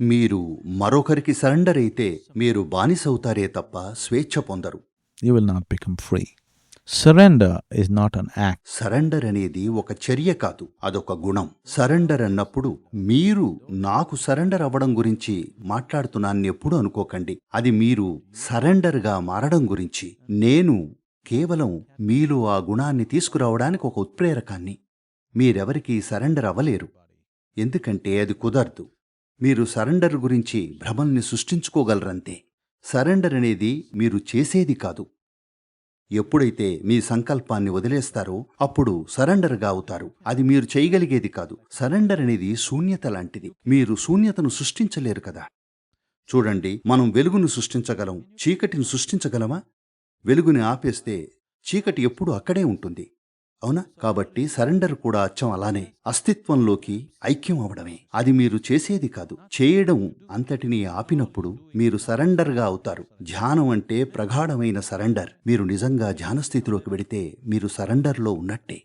మీరు మరొకరికి సరెండర్ అయితే మీరు బానిసవుతారే తప్ప స్వేచ్ఛ పొందరు. Is not an act. Surrender అనేది ఒక చర్య కాదు అదొక గుణం. సరెండర్ అన్నప్పుడు మీరు నాకు సరెండర్ అవ్వడం గురించి మాట్లాడుతున్నాన్ని ఎప్పుడు అనుకోకండి. అది మీరు సరెండర్గా మారడం గురించి. నేను కేవలం మీలో ఆ గుణాన్ని తీసుకురావడానికి ఒక ఉత్ప్రేరకాన్ని. మీరెవరికీ సరెండర్ అవ్వలేరు. ఎందుకంటే అది కుదరదు. మీరు సరెండర్ గురించి భ్రమల్ని సృష్టించుకోగలరంతే. సరెండర్ అనేది మీరు చేసేది కాదు. ఎప్పుడైతే మీ సంకల్పాన్ని వదిలేస్తారో అప్పుడు సరెండర్గా అవుతారు. అది మీరు చేయగలిగేది కాదు. సరెండర్ అనేది శూన్యత లాంటిది. మీరు శూన్యతను సృష్టించలేరు కదా. చూడండి మనం వెలుగును సృష్టించగలం. చీకటిని సృష్టించగలమా? వెలుగుని ఆపేస్తే చీకటి ఎప్పుడూ అక్కడే ఉంటుంది. అవునా? కాబట్టి సరెండర్ కూడా అచ్చం అలానే అస్తిత్వంలోకి ఐక్యం అవడమే. అది మీరు చేసేది కాదు. చేయడం అంతటినీ ఆపినప్పుడు మీరు సరెండర్గా అవుతారు. ధ్యానం అంటే ప్రగాఢమైన సరెండర్. మీరు నిజంగా ధ్యాన స్థితిలోకి వెడితే మీరు సరెండర్లో ఉన్నట్టే.